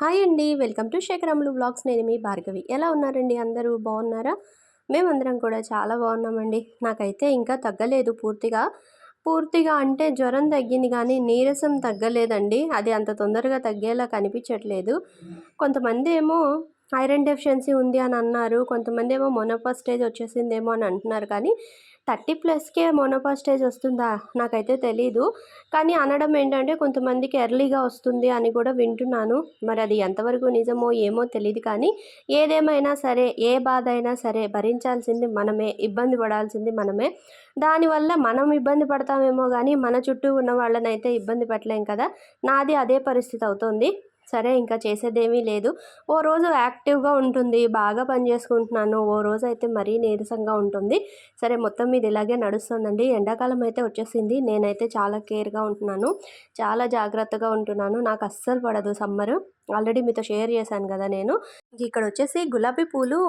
Hi అండి. Welcome to శేఖరములు blogs. నేను మీ భార్గవి. ఎలా ఉన్నారండి అందరూ? బాగున్నారా? మేమందరం కూడా చాలా బాగున్నామండి. నాకైతే ఇంకా తగ్గలేదు పూర్తిగా. పూర్తిగా అంటే జ్వరం తగ్గింది కానీ నీరసం తగ్గలేదండి. అది అంత తొందరగా తగ్గేలా కనిపించట్లేదు. కొంతమంది ఏమో ఐరన్ డెఫిషియన్సీ ఉంది అని అన్నారు. కొంతమంది ఏమో మొనోపా స్టేజ్ వచ్చేసిందేమో అని అంటున్నారు కానీ థర్టీ ప్లస్కే మోనోపా స్టేజ్ వస్తుందా? నాకైతే తెలీదు. కానీ అనడం ఏంటంటే కొంతమందికి ఎర్లీగా వస్తుంది అని కూడా వింటున్నాను. మరి అది ఎంతవరకు నిజమో ఏమో తెలియదు కానీ ఏదేమైనా సరే ఏ బాధ అయినా సరే భరించాల్సింది మనమే ఇబ్బంది పడాల్సింది మనమే. దానివల్ల మనం ఇబ్బంది పడతామేమో కానీ మన చుట్టూ ఉన్న వాళ్ళనైతే ఇబ్బంది పెట్టలేం కదా. నాది అదే పరిస్థితి అవుతుంది. సరే ఇంకా చేసేదేమీ లేదు. ఓ రోజు యాక్టివ్గా ఉంటుంది బాగా పని చేసుకుంటున్నాను. ఓ రోజు అయితే మరీ నీరసంగా ఉంటుంది. సరే మొత్తం మీద ఇలాగే నడుస్తుందండి. ఎండాకాలం అయితే వచ్చేసింది. నేనైతే చాలా కేర్గా ఉంటున్నాను. చాలా జాగ్రత్తగా ఉంటున్నాను. నాకు అస్సలు పడదు సమ్మర్. ఆల్రెడీ మీతో షేర్ చేశాను కదా నేను. ఇక్కడ వచ్చేసి గులాబీ పూలు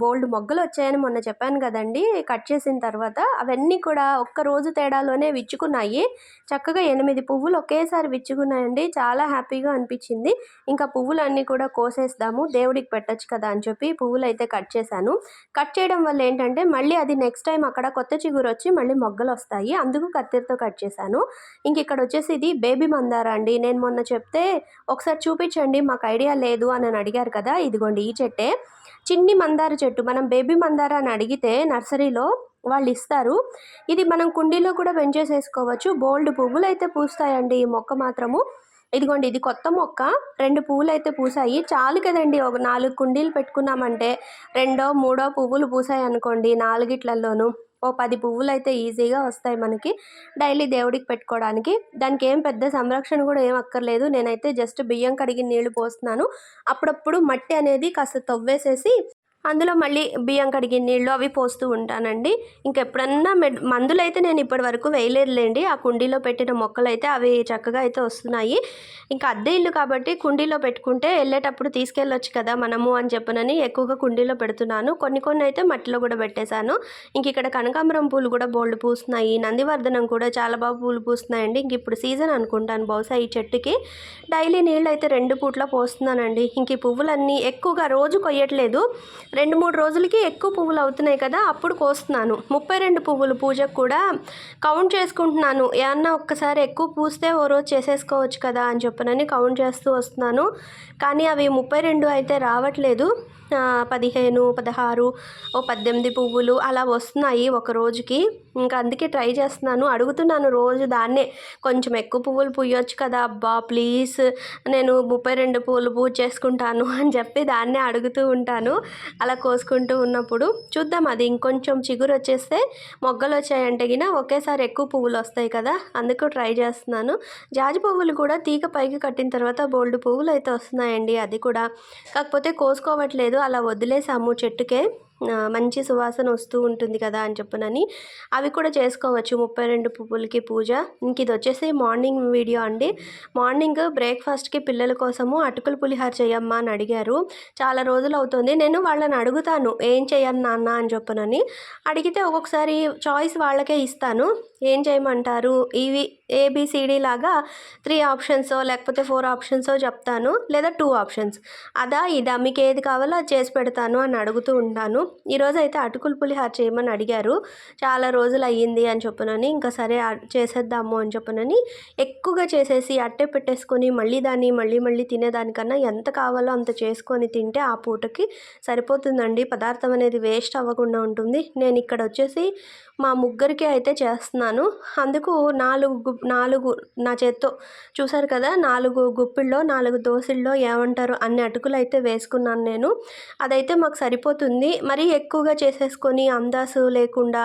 బోల్డ్ మొగ్గలు వచ్చాయని మొన్న చెప్పాను కదండి. కట్ చేసిన తర్వాత అవన్నీ కూడా ఒక్క రోజు తేడాలోనే విచ్చుకున్నాయి. చక్కగా ఎనిమిది పువ్వులు ఒకేసారి విచ్చుకున్నాయండి. చాలా హ్యాపీగా అనిపించింది. ఇంకా పువ్వులన్నీ కూడా కోసేస్తాము. దేవుడికి పెట్టచ్చు కదా అని చెప్పి పువ్వులు అయితే కట్ చేశాను. కట్ చేయడం వల్ల ఏంటంటే మళ్ళీ అది నెక్స్ట్ టైం అక్కడ కొత్త చిగురు వచ్చి మళ్ళీ మొగ్గలు వస్తాయి. అందుకు కత్తిరితో కట్ చేశాను. ఇంక ఇక్కడ వచ్చేసి ఇది బేబీ మందార అండి. నేను మొన్న చెప్తే ఒకసారి చూపించండి. మాకు ఐడియా లేదు అని అడిగారు కదా. ఇదిగోండి ఈ చెట్టే. చిన్ని మందార చెట్టు. మనం బేబీ మందార అని అడిగితే నర్సరీలో వాళ్ళు ఇస్తారు. ఇది మనం కుండీలో కూడా పెంచేసేసుకోవచ్చు. బోల్డ్ పువ్వులు అయితే పూస్తాయండి ఈ మొక్క మాత్రము. ఇదిగోండి ఇది కొత్త మొక్క. రెండు పువ్వులు అయితే పూసాయి. చాలు కదండి ఒక నాలుగు కుండీలు పెట్టుకున్నామంటే రెండో మూడో పువ్వులు పూసాయి అనుకోండి నాలుగిట్లలోనూ ఓ పది పువ్వులు అయితే ఈజీగా వస్తాయి మనకి. డైలీ దేవుడికి పెట్టుకోవడానికి. దానికి ఏం పెద్ద సంరక్షణ కూడా ఏం అక్కర్లేదు. నేనైతే జస్ట్ బియ్యం కడిగి నీళ్ళు పోస్తున్నాను. అప్పుడప్పుడు మట్టి అనేది కాస్త తవ్వేసేసి అందులో మళ్ళీ బియ్యం కడిగిన నీళ్ళు అవి పోస్తూ ఉంటానండి. ఇంకెప్పుడన్నా మెడ్ మందులు అయితే నేను ఇప్పటి వరకు వేయలేదులేండి. ఆ కుండీలో పెట్టిన మొక్కలు అయితే అవి చక్కగా అయితే వస్తున్నాయి. ఇంకా అద్దె ఇల్లు కాబట్టి కుండీలో పెట్టుకుంటే వెళ్ళేటప్పుడు తీసుకెళ్ళొచ్చు కదా మనము అని చెప్పనని ఎక్కువగా కుండీలో పెడుతున్నాను. కొన్ని కొన్ని అయితే మట్టిలో కూడా పెట్టేశాను. ఇంక ఇక్కడ కనకాంబరం పూలు కూడా బోల్డ్ పూస్తున్నాయి. నందివర్ధనం కూడా చాలా బాగా పూలు పూస్తున్నాయండి. ఇంక ఇప్పుడు సీజన్ అనుకుంటాను బహుశా ఈ చెట్టుకి. డైలీ నీళ్ళు అయితే రెండు పూట్ల పోస్తున్నానండి. ఇంక ఈ పువ్వులన్నీ ఎక్కువగా రోజు కొయ్యట్లేదు. రెండు మూడు రోజులకి ఎక్కువ పువ్వులు అవుతున్నాయి కదా అప్పుడు కోస్తున్నాను. ముప్పై రెండు పువ్వులు పూజకు కూడా కౌంట్ చేసుకుంటున్నాను. ఏమన్నా ఒక్కసారి ఎక్కువ పూస్తే ఓ రోజు చేసేసుకోవచ్చు కదా అని చెప్పనని కౌంట్ చేస్తూ వస్తున్నాను. కానీ అవి ముప్పై రెండు అయితే రావట్లేదు. పదిహేను పదహారు ఓ పద్దెనిమిది పువ్వులు అలా వస్తున్నాయి ఒక రోజుకి. ఇంకా అందుకే ట్రై చేస్తున్నాను. అడుగుతున్నాను రోజు దాన్నే. కొంచెం ఎక్కువ పువ్వులు పూయొచ్చు కదా అబ్బా ప్లీజ్. నేను ముప్పై రెండు పువ్వులు పూజ చేసుకుంటాను అని చెప్పి దాన్నే అడుగుతూ ఉంటాను. అలా కోసుకుంటూ ఉన్నప్పుడు చూద్దాం అది ఇంకొంచెం చిగురు వచ్చేస్తే మొగ్గలు వచ్చాయంటే గిన ఒకేసారి ఎక్కువ పువ్వులు వస్తాయి కదా అందుకు ట్రై చేస్తున్నాను. జాజి పువ్వులు కూడా తీగ పైకి కట్టిన తర్వాత బోల్డ్ పువ్వులు అయితే వస్తున్నాయండి అది కూడా. కాకపోతే కోసుకోవట్లేదు. అలా వదిలేసాము చెట్టుకే. మంచి సువాసన వస్తూ ఉంటుంది కదా అని చెప్పునని. అవి కూడా చేసుకోవచ్చు. ముప్పై రెండు పువ్వులకి పూజ. ఇంక ఇది వచ్చేసి మార్నింగ్ వీడియో అండి. మార్నింగ్ బ్రేక్ఫాస్ట్కి పిల్లల కోసము అటుకులు పులిహార చేయమ్మా అని అడిగారు. చాలా రోజులు అవుతుంది. నేను వాళ్ళని అడుగుతాను ఏం చేయను నాన్న? అని చెప్పునని. అడిగితే ఒక్కొక్కసారి చాయిస్ వాళ్ళకే ఇస్తాను. ఏం చేయమంటారు? ఇవి ఏబిసిడి లాగా త్రీ ఆప్షన్స్ లేకపోతే ఫోర్ ఆప్షన్స్ చెప్తాను. లేదా టూ ఆప్షన్స్ అదా ఇదా మీకు ఏది కావాలో అది చేసి పెడతాను అని అడుగుతూ ఉంటాను. ఈరోజు అయితే అటుకుల పులిహార చేయమని అడిగారు. చాలా రోజులు అయ్యింది అని చెప్పనని ఇంకా సరే చేసేద్దాము అని చెప్పనని ఎక్కువగా చేసేసి అట్టే పెట్టేసుకొని మళ్ళీ దాన్ని మళ్ళీ మళ్ళీ తినేదానికన్నా ఎంత కావాలో అంత చేసుకొని తింటే ఆ పూటకి సరిపోతుందండి. పదార్థం అనేది వేస్ట్ అవ్వకుండా ఉంటుంది. నేను ఇక్కడ వచ్చేసి మా ముగ్గురికి అయితే చేస్తున్నాను. అందుకు నాలుగు నాలుగు నా చేత్తో చూసారు కదా నాలుగు గుప్పిల్లో నాలుగు దోశల్లో ఏమంటారు అన్ని అటుకులు అయితే వేసుకున్నాను నేను. అదైతే మాకు సరిపోతుంది. మరి ఎక్కువగా చేసేసుకొని అందాసు లేకుండా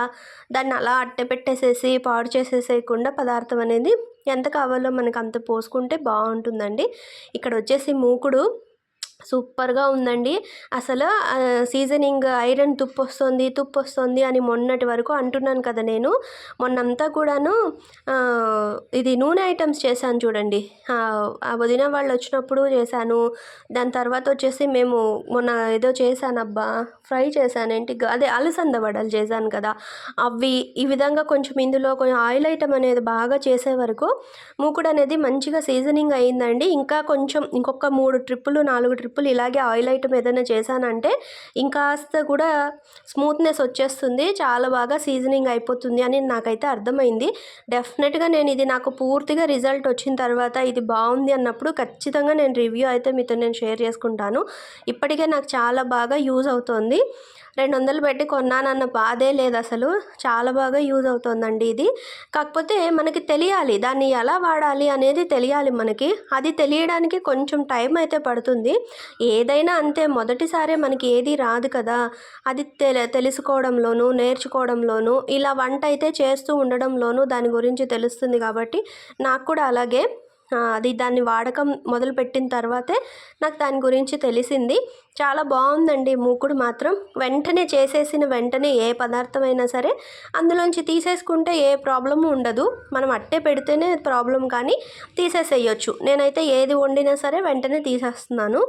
దాన్ని అలా అట్టె పెట్టేసేసి పాడు చేసేసేయకుండా పదార్థం అనేది ఎంత కావాలో మనకు అంత పోసుకుంటే బాగుంటుందండి. ఇక్కడ వచ్చేసి మూకుడు. సూపర్గా ఉందండి. అసలు సీజనింగ్ ఐరన్ తుప్పు వస్తుంది తుప్పు వస్తుంది అని మొన్నటి వరకు అంటున్నాను కదా నేను. మొన్నంతా కూడాను ఇది నూనె ఐటమ్స్ చేశాను చూడండి. వదిన వాళ్ళు వచ్చినప్పుడు చేశాను. దాని తర్వాత వచ్చేసి మేము మొన్న ఏదో చేశానబ్బా ఫ్రై చేశాను ఏంటి అదే అలసంద వడలు చేశాను కదా. అవి ఈ విధంగా కొంచెం ఇందులో కొంచెం ఆయిల్ ఐటమ్ అనేది బాగా చేసే వరకు మూకుడు అనేది మంచిగా సీజనింగ్ అయిందండి. ఇంకా కొంచెం ఇంకొక మూడు ట్రిప్పులు నాలుగు ట్రిప్పులు ఇలాగే ఆయిల్ ఐటమ్ ఏదైనా చేశానంటే ఇంకాస్త కూడా స్మూత్నెస్ వచ్చేస్తుంది. చాలా బాగా సీజనింగ్ అయిపోతుంది అని నాకైతే అర్థమైంది. డెఫినెట్గా నేను ఇది నాకు పూర్తిగా రిజల్ట్ వచ్చిన తర్వాత ఇది బాగుంది అన్నప్పుడు ఖచ్చితంగా నేను రివ్యూ అయితే మీతో నేను షేర్ చేసుకుంటాను. ఇప్పటికే నాకు చాలా బాగా యూజ్ అవుతుంది. రెండు వందలు పెట్టి కొన్నానన్న బాధే లేదు అసలు చాలా బాగా యూజ్ అవుతుందండి ఇది. కాకపోతే మనకి తెలియాలి దాన్ని ఎలా వాడాలి అనేది తెలియాలి మనకి. అది తెలియడానికి కొంచెం టైం అయితే పడుతుంది. ఏదైనా అంతే మొదటిసారే మనకి ఏది రాదు కదా. అది తెల తెలుసుకోవడంలోనూ నేర్చుకోవడంలోనూ ఇలా వంట అయితే చేస్తూ ఉండడంలోనూ దాని గురించి తెలుస్తుంది కాబట్టి నాకు కూడా అలాగే. అది దాన్ని వాడకం మొదలుపెట్టిన తర్వాతే నాకు దాని గురించి తెలిసింది. చాలా బాగుందండి మూకుడు మాత్రం. వెంటనే చేసేసిన వెంటనే ఏ పదార్థమైనా సరే అందులోంచి తీసేసుకుంటే ఏ ప్రాబ్లము ఉండదు. మనం అట్టే పెడితేనే ప్రాబ్లం కానీ తీసేసేయచ్చు. నేనైతే ఏది వండినా సరే వెంటనే తీసేస్తున్నాను.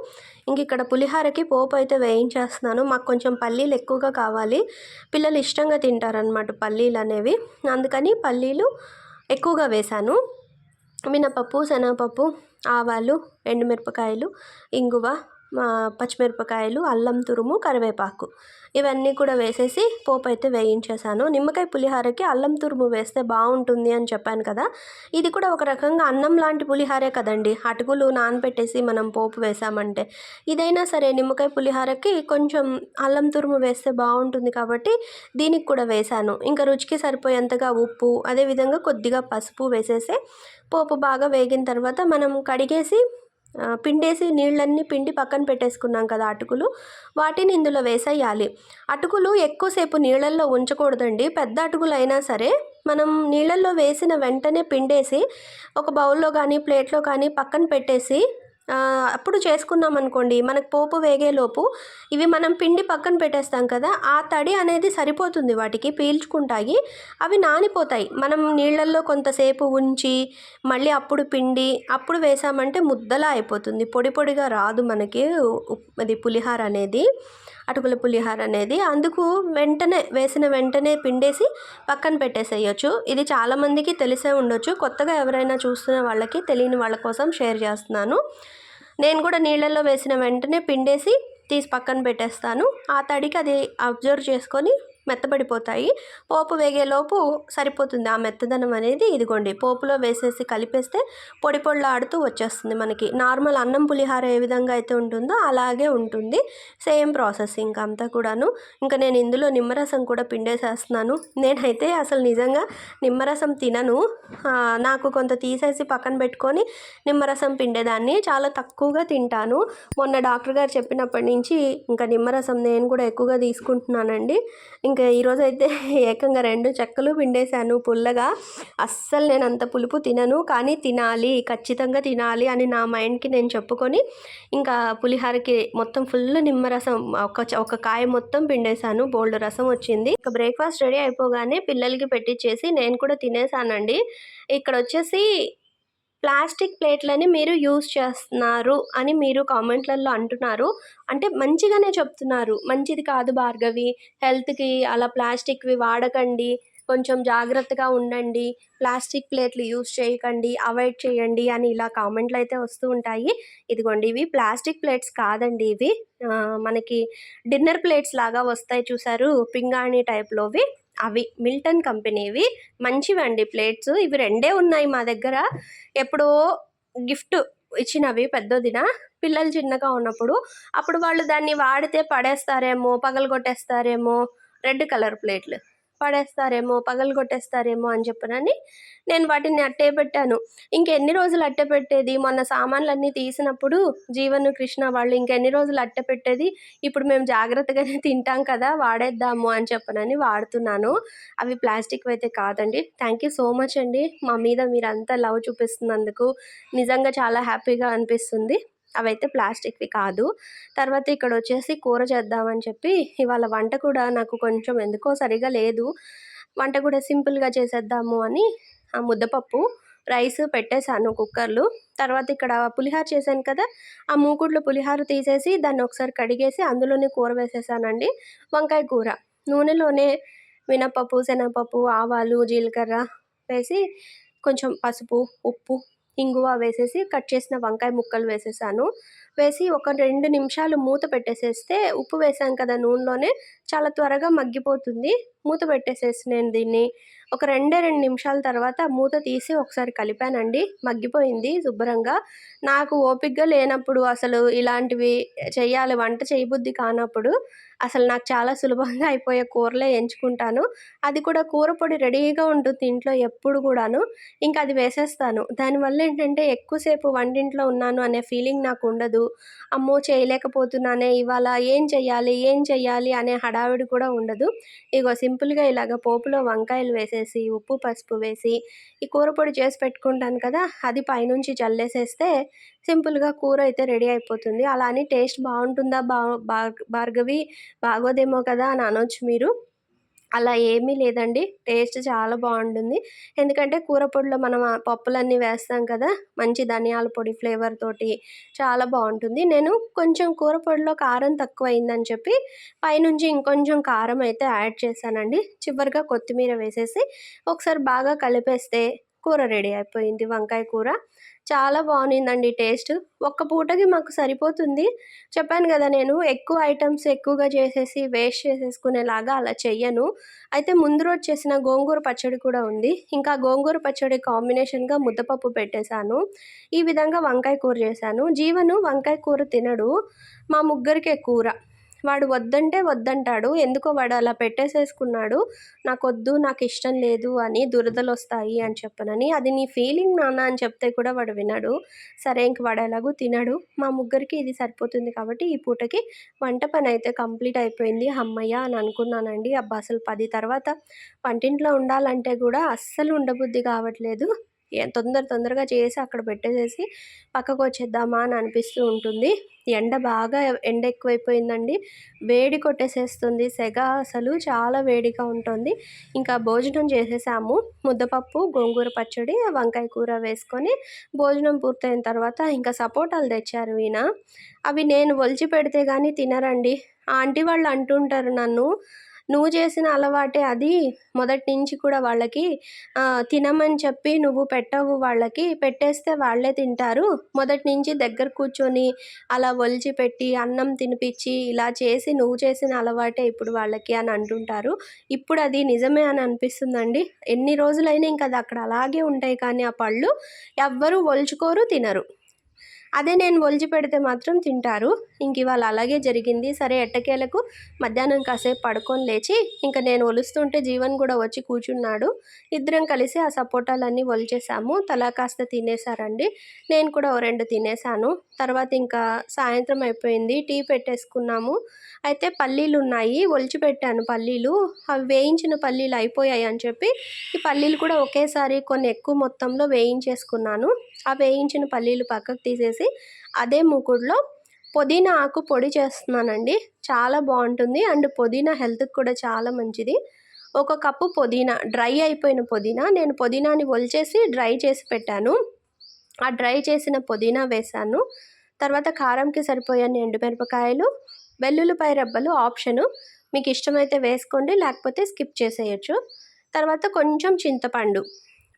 ఇంక ఇక్కడ పులిహారకి పోపు అయితే వేయించేస్తున్నాను. మాకు కొంచెం పల్లీలు ఎక్కువగా కావాలి. పిల్లలు ఇష్టంగా తింటారనమాట పల్లీలు అనేవి. అందుకని పల్లీలు ఎక్కువగా వేశాను. మినపప్పు శనగపప్పు ఆవాలు ఎండుమిరపకాయలు ఇంగువ పచ్చిమిరపకాయలు అల్లం తురుము కరివేపాకు. ఇవన్నీ కూడా వేసేసి పోపు అయితే వేయించేసాను నిమ్మకాయ పులిహారకి అల్లం తురుము వేస్తే బాగుంటుంది అని చెప్పాను కదా. ఇది కూడా ఒక రకంగా అన్నం లాంటి పులిహారే కదండి. అటుకులు నానబెట్టేసి మనం పోపు వేసామంటే. ఇదైనా సరే నిమ్మకాయ పులిహారకి కొంచెం అల్లం తురుము వేస్తే బాగుంటుంది కాబట్టి దీనికి కూడా వేశాను. ఇంకా రుచికి సరిపోయేంతగా ఉప్పు అదేవిధంగా కొద్దిగా పసుపు వేసేసి పోపు బాగా వేగిన తర్వాత మనం కడిగేసి పిండేసి నీళ్ళన్నీ పిండి పక్కన పెట్టేసుకున్నాం కదా అటుకులు. వాటిని ఇందులో వేసేయాలి. అటుకులు ఎక్కువసేపు నీళ్ళల్లో ఉంచకూడదండి. పెద్ద అటుకులు అయినా సరే మనం నీళ్ళల్లో వేసిన వెంటనే పిండేసి ఒక బౌల్లో కానీ ప్లేట్లో కానీ పక్కన పెట్టేసి అప్పుడు చేసుకున్నాం అనుకోండి మనకు పోపు వేగేలోపు ఇవి మనం పిండి పక్కన పెట్టేస్తాం కదా ఆ తడి అనేది సరిపోతుంది వాటికి పీల్చుకుంటాయి. అవి నానిపోతాయి. మనం నీళ్ళల్లో కొంతసేపు ఉంచి మళ్ళీ అప్పుడు పిండి అప్పుడు వేసామంటే ముద్దలా అయిపోతుంది. పొడి పొడిగా రాదు మనకి అది పులిహార అనేది. అటుకుల పులిహార అనేది అందుకు వెంటనే వేసిన వెంటనే పిండేసి పక్కన పెట్టేసేయచ్చు. ఇది చాలామందికి తెలిసే ఉండొచ్చు. కొత్తగా ఎవరైనా చూస్తున్న వాళ్ళకి తెలియని వాళ్ళ కోసం షేర్ చేస్తున్నాను. నేను కూడా నీళ్ళల్లో వేసిన వెంటనే పిండేసి తీసి పక్కన పెట్టేస్తాను. ఆ తడికి అది అబ్జర్వ్ చేసుకొని మెత్తబడిపోతాయి. పోపు వేగేలోపు సరిపోతుంది. ఆ మెత్తదనం అనేది ఇదిగోండి పోపులో వేసేసి కలిపేస్తే పొడి పొడిలాడుతూ వచ్చేస్తుంది మనకి. నార్మల్ అన్నం పులిహార ఏ విధంగా అయితే ఉంటుందో అలాగే ఉంటుంది. సేమ్ ప్రాసెస్ ఇంకా అంతా కూడాను. ఇంకా నేను ఇందులో నిమ్మరసం కూడా పిండేసేస్తున్నాను. నేనైతే అసలు నిజంగా నిమ్మరసం తినను. నాకు కొంత తీసేసి పక్కన పెట్టుకొని నిమ్మరసం పిండేదాన్ని. చాలా తక్కువగా తింటాను. మొన్న డాక్టర్ గారు చెప్పినప్పటి నుంచి ఇంకా నిమ్మరసం నేను కూడా ఎక్కువగా తీసుకుంటున్నానండి. ఇంకా ఈరోజు అయితే ఏకంగా రెండు చెక్కలు పిండేశాను పుల్లగా. అస్సలు నేను అంత పులుపు తినను కానీ తినాలి ఖచ్చితంగా తినాలి అని నా మైండ్కి నేను చెప్పుకొని ఇంకా పులిహారకి మొత్తం ఫుల్ నిమ్మరసం ఒక ఒక కాయ మొత్తం పిండేశాను బోల్డ్ రసం వచ్చింది. ఇంకా బ్రేక్ఫాస్ట్ రెడీ అయిపోగానే పిల్లలకి పెట్టించేసి నేను కూడా తినేసానండి ఇక్కడ వచ్చేసి ప్లాస్టిక్ ప్లేట్లని మీరు యూజ్ చేస్తున్నారు అని మీరు కామెంట్లలో అంటున్నారు. అంటే మంచిగానే చెప్తున్నారు. మంచిది కాదు భార్గవి. హెల్త్కి అలా ప్లాస్టిక్వి వాడకండి. కొంచెం జాగ్రత్తగా ఉండండి. ప్లాస్టిక్ ప్లేట్లు యూజ్ చేయకండి. అవాయిడ్ చేయండి అని ఇలా కామెంట్లు అయితే వస్తూ ఉంటాయి. ఇదిగోండి ఇవి ప్లాస్టిక్ ప్లేట్స్ కాదండి ఇవి. మనకి డిన్నర్ ప్లేట్స్ లాగా వస్తాయి చూసారు. పింగాణి టైప్లోవి. అవి మిల్టన్ కంపెనీవి. మంచివండి ప్లేట్స్. ఇవి రెండే ఉన్నాయి మా దగ్గర. ఎప్పుడో గిఫ్ట్ ఇచ్చినవి పెద్దదిన. పిల్లలు చిన్నగా ఉన్నప్పుడు. అప్పుడు వాళ్ళు దాన్ని వాడితే పడేస్తారేమో పగలగొట్టేస్తారేమో. రెడ్ కలర్ ప్లేట్లు. పడేస్తారేమో పగలు కొట్టేస్తారేమో అని చెప్పనని నేను వాటిని అట్టే పెట్టాను. ఇంకెన్ని రోజులు అట్టే పెట్టేది? మొన్న సామాన్లన్నీ తీసినప్పుడు జీవన్ కృష్ణ వాళ్ళు ఇంకెన్ని రోజులు అట్టే పెట్టేది? ఇప్పుడు మేము జాగ్రత్తగానే తింటాం కదా వాడేద్దాము అని చెప్పనని వాడుతున్నాను. అవి ప్లాస్టిక్ అయితే కాదండి. థ్యాంక్ యూ సో మచ్ అండి. మా మీద మీరంతా లవ్ చూపిస్తున్నందుకు. నిజంగా చాలా హ్యాపీగా అనిపిస్తుంది. అవైతే ప్లాస్టిక్వి కాదు. తర్వాత ఇక్కడ వచ్చేసి కూర చేద్దామని చెప్పి ఇవాళ వంట కూడా నాకు కొంచెం ఎందుకో సరిగా లేదు. వంట కూడా సింపుల్గా చేసేద్దాము అని ఆ ముద్దపప్పు రైస్ పెట్టేశాను కుక్కర్లు. తర్వాత ఇక్కడ పులిహార చేశాను కదా ఆ మూకుడులో పులిహార తీసేసి దాన్ని ఒకసారి కడిగేసి అందులోనే కూర వేసేసానండి. వంకాయ కూర. నూనెలోనే మినపప్పు శనగపప్పు ఆవాలు జీలకర్ర వేసి కొంచెం పసుపు ఉప్పు ఇంగువ వేసేసి కట్ చేసిన వంకాయ ముక్కలు వేసేసాను. వేసి ఒక రెండు నిమిషాలు మూత పెట్టేసేస్తే ఉప్పు వేసాను కదా నూనెలోనే చాలా త్వరగా మగ్గిపోతుంది. మూత పెట్టేసేసి నేను దీన్ని ఒక రెండే రెండు నిమిషాల తర్వాత మూత తీసి ఒకసారి కలిపానండి. మగ్గిపోయింది శుభ్రంగా. నాకు ఓపికగా లేనప్పుడు అసలు ఇలాంటివి చేయాలి వంట చేయబుద్ధి కానప్పుడు అసలు నాకు చాలా సులభంగా అయిపోయే కూరలే ఎంచుకుంటాను. అది కూడా కూర పొడి రెడీగా ఉంటుంది ఇంట్లో ఎప్పుడు కూడాను. ఇంకా అది వేసేస్తాను. దానివల్ల ఏంటంటే ఎక్కువసేపు వంటింట్లో ఉన్నాను అనే ఫీలింగ్ నాకు ఉండదు. అమ్మో! చేయలేకపోతున్నానే ఇవాళ ఏం చెయ్యాలి ఏం చెయ్యాలి అనే హడావిడి కూడా ఉండదు. ఇగో సింపుల్గా ఇలాగ పోపులో వంకాయలు వేసేసి ఉప్పు పసుపు వేసి ఈ కూర పొడి చేసి పెట్టుకుంటాను కదా అది పైనుంచి చల్లేసేస్తే సింపుల్గా కూర అయితే రెడీ అయిపోతుంది. అలా అని టేస్ట్ బాగుంటుందా బా భార్గవి? బాగోదేమో కదా అని అనొచ్చు మీరు. అలా ఏమీ లేదండి. టేస్ట్ చాలా బాగుంటుంది. ఎందుకంటే కూర పొడిలో మనం పప్పులన్నీ వేస్తాం కదా మంచి ధనియాల పొడి ఫ్లేవర్ తోటి చాలా బాగుంటుంది. నేను కొంచెం కూర పొడిలో కారం తక్కువ అయిందని చెప్పి పైనుంచి ఇంకొంచెం కారం అయితే యాడ్ చేశానండి. చివరిగా కొత్తిమీర వేసేసి ఒకసారి బాగా కలిపేస్తే కూర రెడీ అయిపోయింది వంకాయ కూర. చాలా బాగుందండి టేస్ట్. ఒక్క పూటకి మాకు సరిపోతుంది. చెప్పాను కదా నేను ఎక్కువ ఐటమ్స్ ఎక్కువగా చేసేసి వేస్ట్ చేసేసుకునేలాగా అలా చెయ్యను. అయితే ముందు రోజు చేసిన గోంగూర పచ్చడి కూడా ఉంది. ఇంకా గోంగూర పచ్చడి కాంబినేషన్గా ముద్దపప్పు పెట్టేశాను. ఈ విధంగా వంకాయ కూర చేశాను. జీవను వంకాయ కూర తినడు మా ముగ్గురికే కూర. వాడు వద్దంటే వద్దంటాడు. ఎందుకో వాడు అలా పెట్టేసేసుకున్నాడు. నాకు వద్దు నాకు ఇష్టం లేదు అని దురదలు వస్తాయి అని చెప్పనని. అది నీ ఫీలింగ్ నాన్న అని చెప్తే కూడా వాడు వినడు. సరే ఇంక వాడు ఎలాగూ తినడు. మా ముగ్గురికి ఇది సరిపోతుంది కాబట్టి ఈ పూటకి వంట పని అయితే కంప్లీట్ అయిపోయింది. అమ్మయ్య అని అనుకున్నానండి. అబ్బా అసలు పది తర్వాత వంటింట్లో ఉండాలంటే కూడా అస్సలు ఉండబుద్ధి కావట్లేదు. తొందర తొందరగా చేసి అక్కడ పెట్టేసేసి పక్కకు వచ్చేద్దామా అని అనిపిస్తూ ఉంటుంది. ఎండ బాగా ఎండ ఎక్కువైపోయిందండి వేడి కొట్టేసేస్తుంది. సెగ అసలు చాలా వేడిగా ఉంటుంది. ఇంకా భోజనం చేసేసాము. ముద్దపప్పు గోంగూర పచ్చడి వంకాయ కూర వేసుకొని భోజనం పూర్తయిన తర్వాత ఇంకా సపోటాలు తెచ్చారు ఈయన. అవి నేను ఒలిచి పెడితే కానీ తినరండి. ఆంటీ వాళ్ళు అంటుంటారు నన్ను నువ్వు చేసిన అలవాటే అది. మొదటి నుంచి కూడా వాళ్ళకి తినమని చెప్పి నువ్వు పెట్టవు వాళ్ళకి. పెట్టేస్తే వాళ్ళే తింటారు. మొదటి నుంచి దగ్గర కూర్చొని అలా ఒలిచి పెట్టి అన్నం తినిపించి ఇలా చేసి నువ్వు చేసిన అలవాటే ఇప్పుడు వాళ్ళకి అని అంటుంటారు. ఇప్పుడు అది నిజమే అని అనిపిస్తుందండి. ఎన్ని రోజులైనా ఇంకా అది అక్కడ అలాగే ఉంటాయి కానీ ఆ పళ్ళు ఎవ్వరూ ఒలుచుకోరు తినరు. అదే నేను ఒలిచి పెడితే మాత్రం తింటారు. ఇంక ఇవాళ అలాగే జరిగింది. సరే ఎట్టకేలకు? మధ్యాహ్నం కాసేపు పడుకొని లేచి ఇంకా నేను ఒలుస్తుంటే జీవన్ కూడా వచ్చి కూర్చున్నాడు. ఇద్దరం కలిసి ఆ సపోటాలన్నీ ఒలిచేసాము తలా కాస్త తినేసారండి నేను కూడా ఓ రెండు తినేసాను తర్వాత ఇంకా సాయంత్రం అయిపోయింది. టీ పెట్టేసుకున్నాము. అయితే పల్లీలు ఉన్నాయి. ఒలిచి పెట్టాను పల్లీలు. అవి వేయించిన పల్లీలు అయిపోయాయి అని చెప్పి ఈ పల్లీలు కూడా ఒకేసారి కొన్ని ఎక్కువ మొత్తంలో వేయించేసుకున్నాను. ఆ వేయించిన పల్లీలు పక్కకు తీసేసి అదే మూకుడులో పుదీనా ఆకు పొడి చేస్తున్నానండి. చాలా బాగుంటుంది. అండ్ పుదీనా హెల్త్కి కూడా చాలా మంచిది. ఒక కప్పు పుదీనా డ్రై అయిపోయిన పుదీనా నేను పుదీనాని ఒలిచేసి డ్రై చేసి పెట్టాను. ఆ డ్రై చేసిన పుదీనా వేసాను. తర్వాత కారంకి సరిపోయాను ఎండుమిరపకాయలు వెల్లుల్లిపాయ రెబ్బలు ఆప్షను. మీకు ఇష్టమైతే వేసుకోండి లేకపోతే స్కిప్ చేసేయచ్చు. తర్వాత కొంచెం చింతపండు.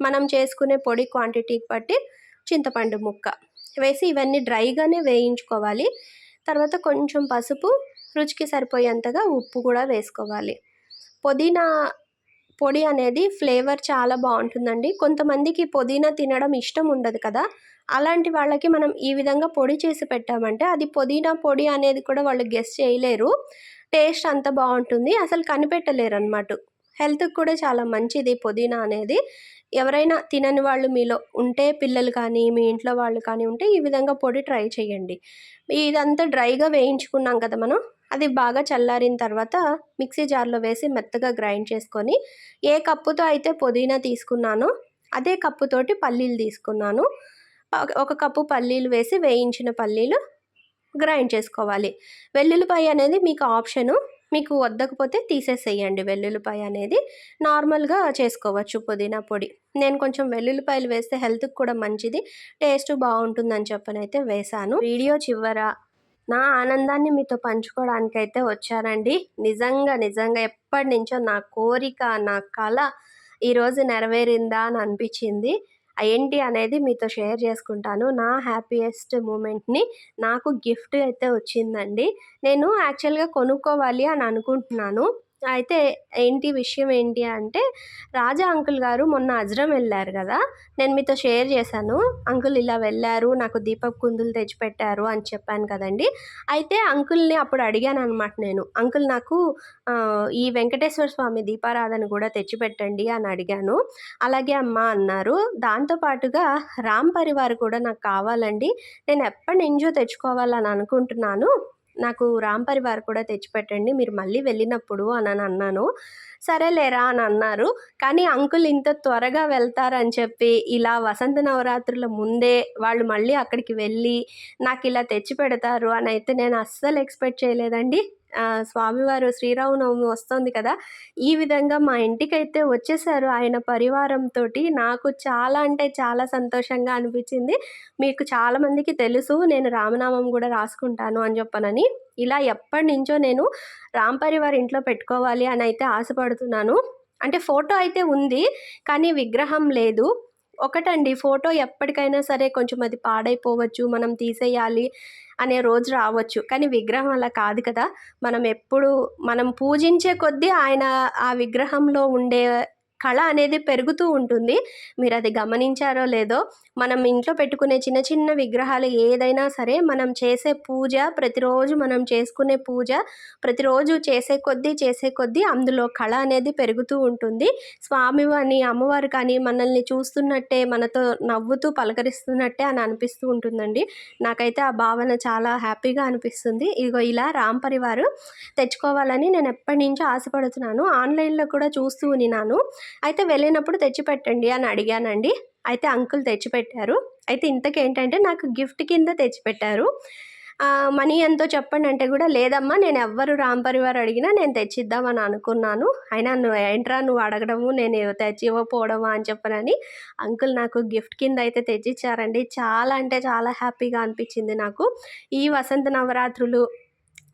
మనం చేసుకునే పొడి క్వాంటిటీకి బట్టి చింతపండు ముక్క. వేసి ఇవన్నీ డ్రైగానే వేయించుకోవాలి. తర్వాత కొంచెం పసుపు రుచికి సరిపోయేంతగా ఉప్పు కూడా వేసుకోవాలి. పుదీనా పొడి అనేది ఫ్లేవర్ చాలా బాగుంటుందండి. కొంతమందికి పుదీనా తినడం ఇష్టం ఉండదు కదా. అలాంటి వాళ్ళకి మనం ఈ విధంగా పొడి చేసి పెట్టామంటే అది పుదీనా పొడి అనేది కూడా వాళ్ళు గెస్ట్ చేయలేరు. టేస్ట్ అంత బాగుంటుంది. అసలు కనిపెట్టలేరు అనమాట హెల్త్కి కూడా చాలా మంచిది పుదీనా అనేది. ఎవరైనా తినని వాళ్ళు మీలో ఉంటే పిల్లలు కానీ మీ ఇంట్లో వాళ్ళు కానీ ఉంటే ఈ విధంగా పొడి ట్రై చేయండి. ఇదంతా డ్రైగా వేయించుకున్నాం కదా మనం. అది బాగా చల్లారిన తర్వాత మిక్సీ జార్లో వేసి మెత్తగా గ్రైండ్ చేసుకొని ఏ కప్పుతో అయితే పుదీనా తీసుకున్నానో అదే కప్పుతోటి పల్లీలు తీసుకున్నాను. ఒక కప్పు పల్లీలు వేసి వేయించిన పల్లీలు గ్రైండ్ చేసుకోవాలి. వెల్లుల్లిపాయ అనేది మీకు ఆప్షను. మీకు వద్దకపోతే తీసేసేయండి వెల్లుల్లిపాయ అనేది. నార్మల్గా చేసుకోవచ్చు పుదీనా పొడి. నేను కొంచెం వెల్లుల్లిపాయలు వేస్తే హెల్త్కి కూడా మంచిది. టేస్ట్ బాగుంటుందని చెప్పనైతే వేశాను. వీడియో చివర నా ఆనందాన్ని మీతో పంచుకోవడానికి అయితే వచ్చానండి. నిజంగా నిజంగా ఎప్పటి నుంచో నా కోరిక నా కళ ఈరోజు నెరవేరిందా అని అనిపించింది. ఏంటి అనేది మీతో షేర్ చేసుకుంటాను. నా హ్యాపీయెస్ట్ మూమెంట్ని నాకు గిఫ్ట్ అయితే వచ్చిందండి. నేను యాక్చువల్గా కొనుక్కోవాలి అని అనుకుంటున్నాను. అయితే ఏంటి విషయం ఏంటి అంటే రాజా అంకుల్ గారు మొన్న అజ్రం వెళ్ళారు కదా నేను మీతో షేర్ చేశాను. అంకుల్ ఇలా వెళ్ళారు నాకు దీపక్ కుందులు తెచ్చిపెట్టారు అని చెప్పాను కదండి. అయితే అంకుల్ని అప్పుడు అడిగాను అనమాట నేను. అంకుల్ నాకు ఈ వెంకటేశ్వర స్వామి దీపారాధన కూడా తెచ్చిపెట్టండి అని అడిగాను. అలాగే అమ్మ అన్నారు. దాంతోపాటుగా రామ్ పరివార్ కూడా నాకు కావాలండి. నేను ఎప్పటి నుంచో తెచ్చుకోవాలని అనుకుంటున్నాను. నాకు రామ్ పరివార్ కూడా తెచ్చిపెట్టండి మీరు మళ్ళీ వెళ్ళినప్పుడు అని అన్నాను. సరేలేరా అని అన్నారు. కానీ అంకుల్ ఇంత త్వరగా వెళ్తారని చెప్పి ఇలా వసంత నవరాత్రుల ముందే వాళ్ళు మళ్ళీ అక్కడికి వెళ్ళి నాకు ఇలా తెచ్చి పెడతారు అని అయితే నేను అస్సలు ఎక్స్పెక్ట్ చేయలేదండి. స్వామివారు శ్రీరామనవమి వస్తుంది కదా ఈ విధంగా మా ఇంటికైతే వచ్చేసారు. ఆయన పరివారంతో నాకు చాలా అంటే చాలా సంతోషంగా అనిపించింది. మీకు చాలామందికి తెలుసు నేను రామనామం కూడా రాసుకుంటాను అని చెప్పనని. ఇలా ఎప్పటి నుంచో నేను రామ్ పరివార్ ఇంట్లో పెట్టుకోవాలి అని అయితే ఆశపడుతున్నాను. అంటే ఫోటో అయితే ఉంది కానీ విగ్రహం లేదు. ఒకటండి. ఫోటో ఎప్పటికైనా సరే కొంచెం అది పాడైపోవచ్చు మనం తీసేయాలి అనే రోజు రావచ్చు. కానీ విగ్రహం అలా కాదు కదా. మనం ఎప్పుడు మనం పూజించే కొద్దీ ఆయన ఆ విగ్రహంలో ఉండే కళ అనేది పెరుగుతూ ఉంటుంది. మీరు అది గమనించారో లేదో మనం ఇంట్లో పెట్టుకునే చిన్న చిన్న విగ్రహాలు ఏదైనా సరే మనం చేసే పూజ ప్రతిరోజు మనం చేసుకునే పూజ ప్రతిరోజు చేసే కొద్దీ చేసే కొద్దీ అందులో కళ అనేది పెరుగుతూ ఉంటుంది. స్వామి అని అమ్మవారు కానీ మనల్ని చూస్తున్నట్టే మనతో నవ్వుతూ పలకరిస్తున్నట్టే అని అనిపిస్తూ ఉంటుందండి. నాకైతే ఆ భావన చాలా హ్యాపీగా అనిపిస్తుంది. ఇదిగో ఇలా రామ్ పరివారు తెచ్చుకోవాలని నేను ఎప్పటి నుంచో ఆశపడుతున్నాను. ఆన్లైన్లో కూడా చూస్తూ ఉన్నాను. అయితే వెళ్ళినప్పుడు తెచ్చిపెట్టండి అని అడిగానండి. అయితే అంకుల్ తెచ్చిపెట్టారు. అయితే ఇంతకేంటంటే నాకు గిఫ్ట్ కింద తెచ్చిపెట్టారు. మనీ ఎంతో చెప్పండి అంటే కూడా లేదమ్మా నేను ఎవ్వరు రామ్ పరివార్ అడిగినా నేను తెచ్చిద్దామని అనుకున్నాను. అయినా నువ్వు ఏంట్రా నువ్వు అడగడము నేను తెచ్చి ఇవ్వపోవడమా అని చెప్పనని అంకుల్ నాకు గిఫ్ట్ కింద అయితే తెచ్చిచ్చారండి. చాలా అంటే చాలా హ్యాపీగా అనిపించింది నాకు. ఈ వసంత నవరాత్రులు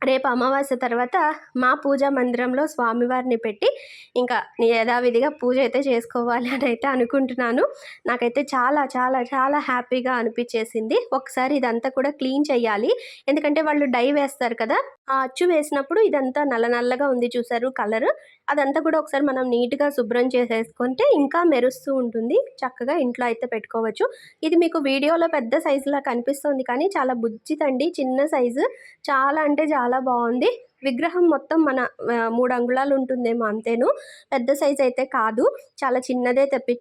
రేపు అమావాస్య తర్వాత మా పూజా మందిరంలో స్వామివారిని పెట్టి ఇంకా యథావిధిగా పూజ అయితే చేసుకోవాలి అని అయితే అనుకుంటున్నాను. నాకైతే చాలా చాలా చాలా హ్యాపీగా అనిపించేసింది. ఒకసారి ఇదంతా కూడా క్లీన్ చేయాలి. ఎందుకంటే వాళ్ళు డై వేస్తారు కదా. ఆ అచ్చు వేసినప్పుడు ఇదంతా నల్ల నల్లగా ఉంది చూసారు కలర్. అదంతా కూడా ఒకసారి మనం నీట్గా శుభ్రం చేసేసుకుంటే ఇంకా మెరుస్తూ ఉంటుంది. చక్కగా ఇంట్లో అయితే పెట్టుకోవచ్చు. ఇది మీకు వీడియోలో పెద్ద సైజులా కనిపిస్తుంది కానీ చాలా బుజ్జితండి చిన్న సైజు. చాలా అంటే చాలా బాగుంది. విగ్రహం మొత్తం మన మూడు అంగుళాలు ఉంటుందేమో అంతేను. పెద్ద సైజు అయితే కాదు. చాలా చిన్నదే తెప్పి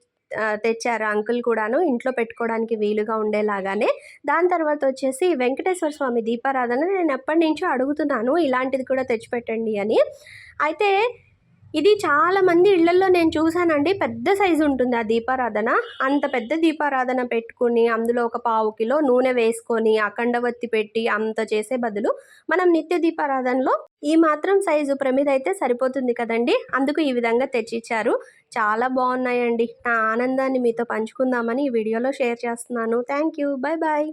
తెచ్చారు అంకుల్ కూడాను. ఇంట్లో పెట్టుకోవడానికి వీలుగా ఉండేలాగానే. దాని తర్వాత వచ్చేసి వెంకటేశ్వర స్వామి దీపారాధన నేను ఎప్పటి నుంచో అడుగుతున్నాను. ఇలాంటిది కూడా తెచ్చిపెట్టండి అని. అయితే ఇది చాలామంది ఇళ్ళలో నేను చూశానండి. పెద్ద సైజు ఉంటుంది ఆ దీపారాధన. అంత పెద్ద దీపారాధన పెట్టుకుని అందులో ఒక పావు కిలో నూనె వేసుకొని అఖండవత్తి పెట్టి అంత చేసే బదులు మనం నిత్య దీపారాధనలో ఈ మాత్రం సైజు ప్రమిద అయితే సరిపోతుంది కదండి. అందుకు ఈ విధంగా తెచ్చిచ్చారు. చాలా బాగున్నాయండి. నా ఆనందాన్ని మీతో పంచుకుందామని ఈ వీడియోలో షేర్ చేస్తున్నాను. Thank you bye bye